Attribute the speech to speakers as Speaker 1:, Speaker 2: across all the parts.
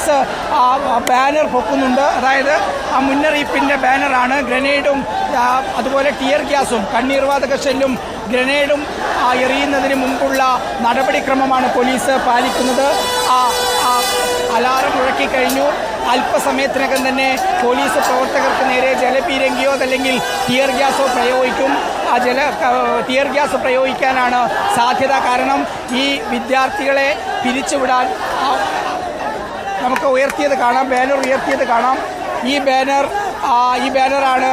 Speaker 1: Police banner പൊക്കുന്നുണ്ട്. അതായത് ആ മുന്നറിയിപ്പിന്റെ ബാനറാണ്. ഗ്രനേഡും അതുപോലെ ടിയർ ഗ്യാസും കണ്ണീർവാതക ഷെല്ലും ഗ്രനേഡും എറിയുന്നതിന് മുമ്പുള്ള നടപടിക്രമമാണ് പോലീസ് പാലിക്കുന്നത്. ആ അലാറം മുഴക്കിക്കഴിഞ്ഞു. അല്പസമയത്തിനകം തന്നെ പോലീസ് പ്രവർത്തകർക്ക് നേരെ ജലപീരങ്കിയോ അതല്ലെങ്കിൽ ടിയർ ഗ്യാസോ പ്രയോഗിക്കും. ആ ജല ടിയർ ഗ്യാസ് പ്രയോഗിക്കാനാണ് സാധ്യത. കാരണം ഈ വിദ്യാർത്ഥികളെ പിരിച്ചുവിടാൻ നമുക്ക് ഉയർത്തിയത് കാണാം ബാനർ ഉയർത്തിയത് കാണാം. ഈ ബാനർ ഈ ബാനറാണ്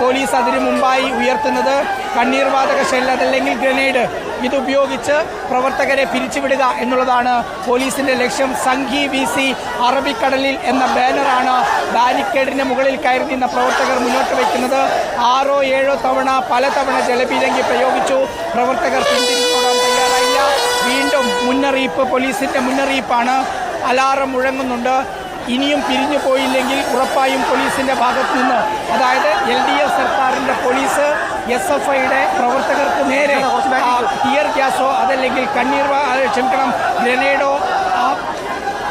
Speaker 1: പോലീസ് അതിനു മുമ്പായി ഉയർത്തുന്നത്. കണ്ണീർവാതക ഷെൽ അതല്ലെങ്കിൽ ഗ്രനേഡ് ഇതുപയോഗിച്ച് പ്രവർത്തകരെ പിരിച്ചുവിടുക എന്നുള്ളതാണ് പോലീസിന്റെ ലക്ഷ്യം. സംഘി വി സി അറബിക്കടലിൽ എന്ന ബാനറാണ് ബാരിക്കേഡിന് മുകളിൽ കയറി നിന്ന പ്രവർത്തകർ മുന്നോട്ട് വയ്ക്കുന്നത്. ആറോ ഏഴോ തവണ പലതവണ ജലപീരങ്കി പ്രയോഗിച്ചു. പ്രവർത്തകർ പിന്തിരിഞ്ഞോടാൻ തയ്യാറായില്ല. വീണ്ടും മുന്നറിയിപ്പ് പോലീസിന്റെ മുന്നറിയിപ്പാണ്. അലാറം മുഴങ്ങുന്നുണ്ട്. ഇനിയും പിരിഞ്ഞു പോയില്ലെങ്കിൽ ഉറപ്പായും പോലീസിന്റെ ഭാഗത്തു നിന്ന്. അതായത് എൽ ഡി എഫ് സർക്കാരിന്റെ പോലീസ് എസ് എഫ് ഐയുടെ പ്രവർത്തകർക്ക് നേരെ ടിയർ ഗ്യാസോ അതല്ലെങ്കിൽ കണ്ണീർ ക്ഷമിക്കണം ഗ്രനേഡോ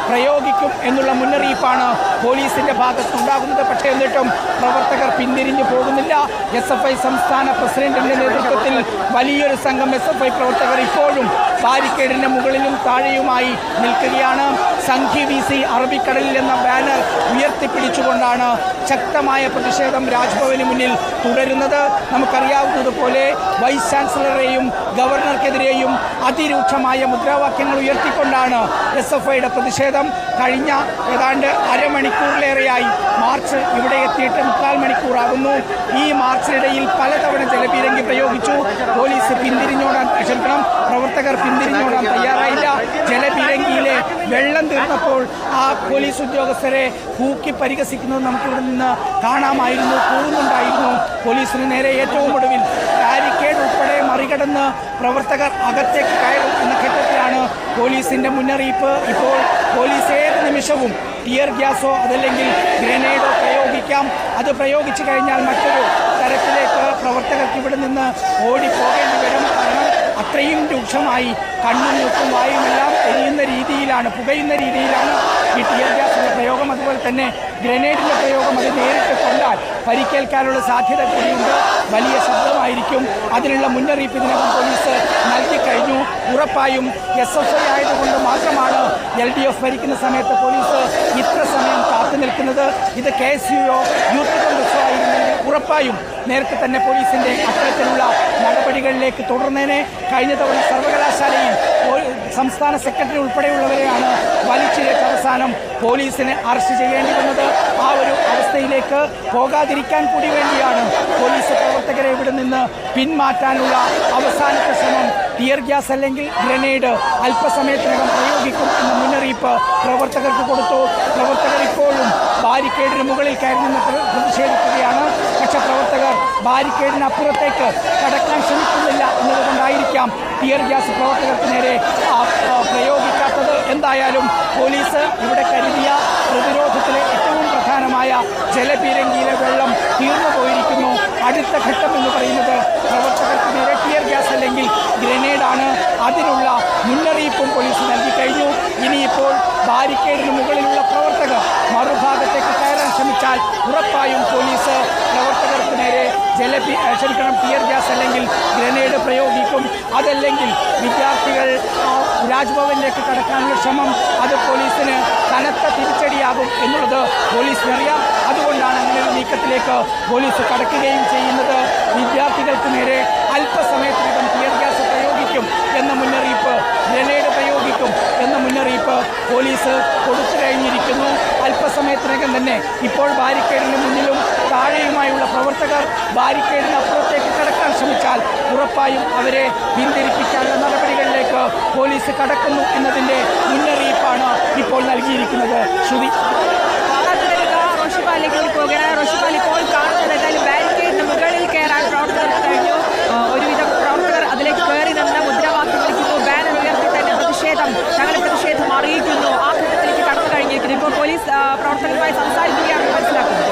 Speaker 1: പ്രയോഗിക്കും എന്നുള്ള മുന്നറിയിപ്പാണ് പോലീസിന്റെ ഭാഗത്തുണ്ടാകുന്നത്. പക്ഷേ എന്നിട്ടും പ്രവർത്തകർ പിന്തിരിഞ്ഞു പോകുന്നില്ല. എസ് എഫ് ഐ സംസ്ഥാന പ്രസിഡന്റിന്റെ നേതൃത്വത്തിൽ വലിയൊരു സംഘം എസ് എഫ് ഐ പ്രവർത്തകർ ഇപ്പോഴും ബാരിക്കേഡിന്റെ മുകളിലും താഴെയുമായി നിൽക്കുകയാണ്. സംഘി വി സി അറബിക്കടലിൽ എന്ന ബാനർ ഉയർത്തിപ്പിടിച്ചുകൊണ്ടാണ് ശക്തമായ പ്രതിഷേധം രാജ്ഭവന് മുന്നിൽ തുടരുന്നത്. നമുക്കറിയാവുന്നതുപോലെ വൈസ് ചാൻസലറേയും ഗവർണർക്കെതിരെയും അതിരൂക്ഷമായ മുദ്രാവാക്യങ്ങൾ ഉയർത്തിക്കൊണ്ടാണ് എസ് എഫ് ഐയുടെ പ്രതിഷേധം കഴിഞ്ഞ ഏതാണ്ട് അരമണിക്കൂറിലേറെയായി മാർച്ച് ഇവിടെ എത്തിയിട്ട് മുക്കാൽ മണിക്കൂറാകുന്നു. ഈ മാർച്ചിനിടയിൽ പലതവണ ജലപീരങ്കി പ്രയോഗിച്ചു. പോലീസ് പിന്തിരിഞ്ഞോടാൻ ക്ഷമിക്കണം. പ്രവർത്തകർ പിന്തിരിഞ്ഞോടാൻ തയ്യാറായില്ല. ജലപീരങ്കിയിലെ വെള്ളം തീർന്നപ്പോൾ ആ പോലീസ് ഉദ്യോഗസ്ഥരെ കൂക്കി പരിഹസിക്കുന്നത് നമുക്കിവിടെ നിന്ന് കാണാമായിരുന്നു. കൂടുന്നുണ്ടായിരുന്നു പോലീസിന് നേരെ ഏറ്റവും ഒടുവിൽ ബാരിക്കേഡ് ഉൾപ്പെടെ മറികടന്ന് പ്രവർത്തകർ അകത്തേക്ക് കയറും എന്ന ഘട്ടത്തിലാണ് പോലീസിന്റെ മുന്നറിയിപ്പ്. ഇപ്പോൾ പോലീസ് ഏത് നിമിഷവും ടിയർ ഗ്യാസോ അതല്ലെങ്കിൽ ഗ്രനേഡോ പ്രയോഗിക്കാം. അത് പ്രയോഗിച്ചു കഴിഞ്ഞാൽ മറ്റൊരു തരത്തിലേക്ക് പ്രവർത്തകർക്ക് ഇവിടെ നിന്ന് ഓടിപ്പോകേണ്ടി വരും. കാരണം അത്രയും രൂക്ഷമായി കണ്ണും മുട്ടും വായുമെല്ലാം എരിയുന്ന രീതിയിലാണ് പുകയുന്ന രീതിയിലാണ് ഈ ടിയർ ഗ്യാസിന്റെ പ്രയോഗം. അതുപോലെ തന്നെ ഗ്രനേഡിന്റെ പ്രയോഗം അത് നേരിട്ട് കൊണ്ടാൽ പരിക്കേൽക്കാനുള്ള സാധ്യത കൂടിയുണ്ട്. വലിയ ശബ്ദമായിരിക്കും. അതിനുള്ള മുന്നറിയിപ്പ് ഇതിനകം പോലീസ് നൽകിക്കഴിഞ്ഞു ഉറപ്പായും എസ് എഫ് ഐ ആയതുകൊണ്ട് മാത്രമാണ് എൽ ഡി എഫ് ഭരിക്കുന്ന സമയത്ത് പോലീസ് ഇത്ര സമയം കാത്തു നിൽക്കുന്നത്. ഇത് കെ എസ് യുയോ യൂത്ത് കോൺഗ്രസോ ആയിരുന്നെങ്കിൽ ഉറപ്പായും നേരത്തെ തന്നെ പോലീസിന്റെ അത്തരത്തിലുള്ള നടപടികളിലേക്ക് തുടർന്നേനെ. കഴിഞ്ഞ തവണ സർവകലാശാലയിൽ സംസ്ഥാന സെക്രട്ടറി ഉൾപ്പെടെയുള്ളവരെയാണ് വലിച്ചിഴച്ച് അവസാനം പോലീസിനെ അറസ്റ്റ് ചെയ്യേണ്ടി വന്നത് ആ ഒരു അവസ്ഥയിലേക്ക് പോകാതിരിക്കാൻ കൂടി വേണ്ടിയാണ് പോലീസ് പ്രവർത്തകരെ ഇവിടെ നിന്ന് പിന്മാറ്റാനുള്ള അവസാനത്തെ ശ്രമം. ടിയർ ഗ്യാസ് അല്ലെങ്കിൽ ഗ്രനേഡ് അല്പസമയത്തിനകം പ്രയോഗിക്കും എന്ന മുന്നറിയിപ്പ് പ്രവർത്തകർക്ക് കൊടുത്തു. പ്രവർത്തകർ ഇപ്പോഴും ബാരിക്കേഡിന് മുകളിൽ കയറി നിന്ന് പ്രവർത്തകർ ബാരിക്കേഡിന് അപ്പുറത്തേക്ക് കടക്കാൻ ശ്രമിക്കുന്നില്ല എന്നതുകൊണ്ടായിരിക്കാം ടിയർ ഗ്യാസ് പ്രവർത്തകർക്ക് നേരെ പ്രയോഗിക്കാത്തത്. എന്തായാലും പോലീസ് ഇവിടെ കരുതിയ പ്രതിരോധത്തിലെ ഏറ്റവും പ്രധാനമായ ജലപീരങ്കിയിലെ വെള്ളം തീർന്നു പോയിരിക്കുന്നു. അടുത്ത ഘട്ടം എന്ന് പറയുന്നത് പ്രവർത്തകർക്ക് നേരെ ടിയർ ഗ്യാസ് അല്ലെങ്കിൽ ഗ്രനേഡാണ്. അതിനുള്ള മുന്നറിയിപ്പും പോലീസ് നൽകി കഴിഞ്ഞു. ഇനിയിപ്പോൾ ബാരിക്കേഡിന് മുകളിലുള്ള പ്രവർത്തകർ മറുഭാഗത്തേക്ക് കയറാൻ ശ്രമിച്ചാൽ ഉറപ്പായും പോലീസ് പ്രവർത്തകർക്ക് നേരെ ജലപി ക്ഷമിക്കണം ടിയർ ഗ്യാസ് അല്ലെങ്കിൽ ഗ്രനേഡ് പ്രയോഗിക്കും. അതല്ലെങ്കിൽ വിദ്യാർത്ഥികൾ രാജ്ഭവനിലേക്ക് കടക്കാനുള്ള ശ്രമം അത് പോലീസിന് കനത്ത തിരിച്ചടിയാകും എന്നുള്ളത് പോലീസിനറിയാം അതുകൊണ്ടാണ് അങ്ങനെ നീക്കത്തിലേക്ക് പോലീസ് കടക്കുകയും ചെയ്യുന്നത്. വിദ്യാർത്ഥികൾക്ക് നേരെ അല്പസമയത്തിനകം പ്രയോഗിക്കും എന്ന മുന്നറിയിപ്പ് ഗ്രനേഡ് പ്രയോഗിക്കും എന്ന മുന്നറിയിപ്പ് പോലീസ് കൊടുത്തു കഴിഞ്ഞിരിക്കുന്നു. അല്പസമയത്തിനകം തന്നെ ഇപ്പോൾ ബാരിക്കേഡിന് മുന്നിലും താഴെയുമായുള്ള പ്രവർത്തകർ ബാരിക്കേഡിന് അപ്പുറത്തേക്ക് കടക്കാൻ ശ്രമിച്ചാൽ ഉറപ്പായും അവരെ പിന്തിരിപ്പിക്കാനുള്ള നടപടികളിലേക്ക് പോലീസ് കടക്കുന്നു എന്നതിന്റെ മുന്നറിയിപ്പാണ് ഇപ്പോൾ നൽകിയിരിക്കുന്നത്. ശ്രുതി
Speaker 2: റോഷിപ്പാലിലേക്ക് കൂടി പോകുകയാണ് റോഷിപ്പാൽ ഇപ്പോൾ കാണുന്നത് എന്തായാലും ബാരിക്കേഡിന് മുകളിൽ കയറാൻ പ്രവർത്തകർക്ക് കഴിഞ്ഞു ആ, ഒരുവിധം പ്രവർത്തകർ അതിലേക്ക് കയറി നിന്ന് മുദ്രാവാക്യം വിളിക്കുന്നു ബാനർ ഉയർത്തി തന്നെ പ്രതിഷേധം തങ്ങളുടെ പ്രതിഷേധം അറിയിക്കുന്നു ആ ഘട്ടത്തിലേക്ക് കടന്നു കഴിഞ്ഞിരിക്കുന്നു ഇപ്പോൾ പോലീസ് ആ, പ്രവർത്തകരുമായി സംസാരിക്കുകയാണെന്ന് മനസ്സിലാക്കുന്നത്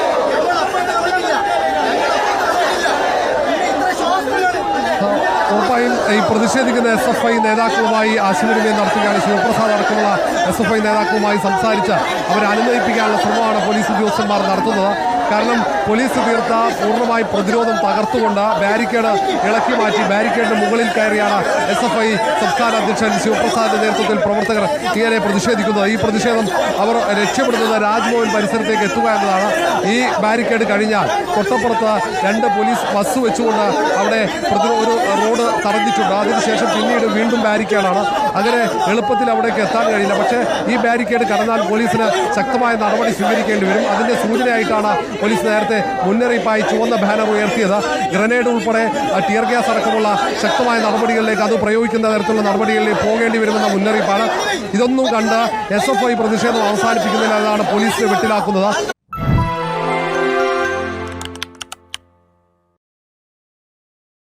Speaker 3: ഉറപ്പായും ഈ പ്രതിഷേധം പ്രതിഷേധിക്കുന്ന എസ് എഫ് ഐ നേതാക്കളുമായി ആശയവിനിമയം നടത്തുകയാണ് ശിവപ്രസാദ് അടക്കമുള്ള എസ് എഫ് ഐ നേതാക്കളുമായി സംസാരിച്ച് അവരെ അനുനയിപ്പിക്കാനുള്ള ശ്രമമാണ് പോലീസ് ഉദ്യോഗസ്ഥന്മാർ നടത്തുന്നത്. കാരണം പോലീസ് തീർത്ത പൂർണമായി പ്രതിരോധം തകർത്തുകൊണ്ട് ബാരിക്കേഡ് ഇളക്കി മാറ്റി ബാരിക്കേഡിന് മുകളിൽ കയറിയാണ് എസ് എഫ് ഐ സംസ്ഥാന അധ്യക്ഷൻ ശിവപ്രസാദിന്റെ നേതൃത്വത്തിൽ പ്രവർത്തകർ ഇങ്ങനെ പ്രതിഷേധിക്കുന്നത്. ഈ പ്രതിഷേധം അവർ രക്ഷപ്പെടുന്നത് രാജ്ഭവൻ പരിസരത്തേക്ക് എത്തുക എന്നതാണ്. ഈ ബാരിക്കേഡ് കഴിഞ്ഞാൽ തൊട്ടപ്പുറത്ത് രണ്ട് പോലീസ് ബസ് വെച്ചുകൊണ്ട് അവിടെ ഒരു റോഡ് തടഞ്ഞിട്ടുണ്ട്. അതിനുശേഷം പിന്നീട് വീണ്ടും ബാരിക്കേഡാണ്. അങ്ങനെ എളുപ്പത്തിൽ അവിടേക്ക് എത്താൻ കഴിയില്ല. പക്ഷേ ഈ ബാരിക്കേഡ് കടന്നാൽ പോലീസിന് ശക്തമായ നടപടി സ്വീകരിക്കേണ്ടി വരും. അതിന്റെ സൂചനയായിട്ടാണ് പോലീസ് നേരത്തെ മുന്നറിയിപ്പായി ചുവന്ന ബാനർ ഉയർത്തിയത്. ഗ്രനേഡ് ഉൾപ്പെടെ ടിയർ ഗ്യാസ് അടക്കമുള്ള ശക്തമായ നടപടികളിലേക്ക് അത് പ്രയോഗിക്കുന്ന തരത്തിലുള്ള നടപടികളിലേക്ക് പോകേണ്ടി വരുമെന്ന മുന്നറിയിപ്പാണ്. ഇതൊന്നും കണ്ട് എസ് എഫ് ഐ പ്രതിഷേധം അവസാനിപ്പിക്കുന്നതിനാണ് പോലീസിനെ വെട്ടിലാക്കുന്നത്.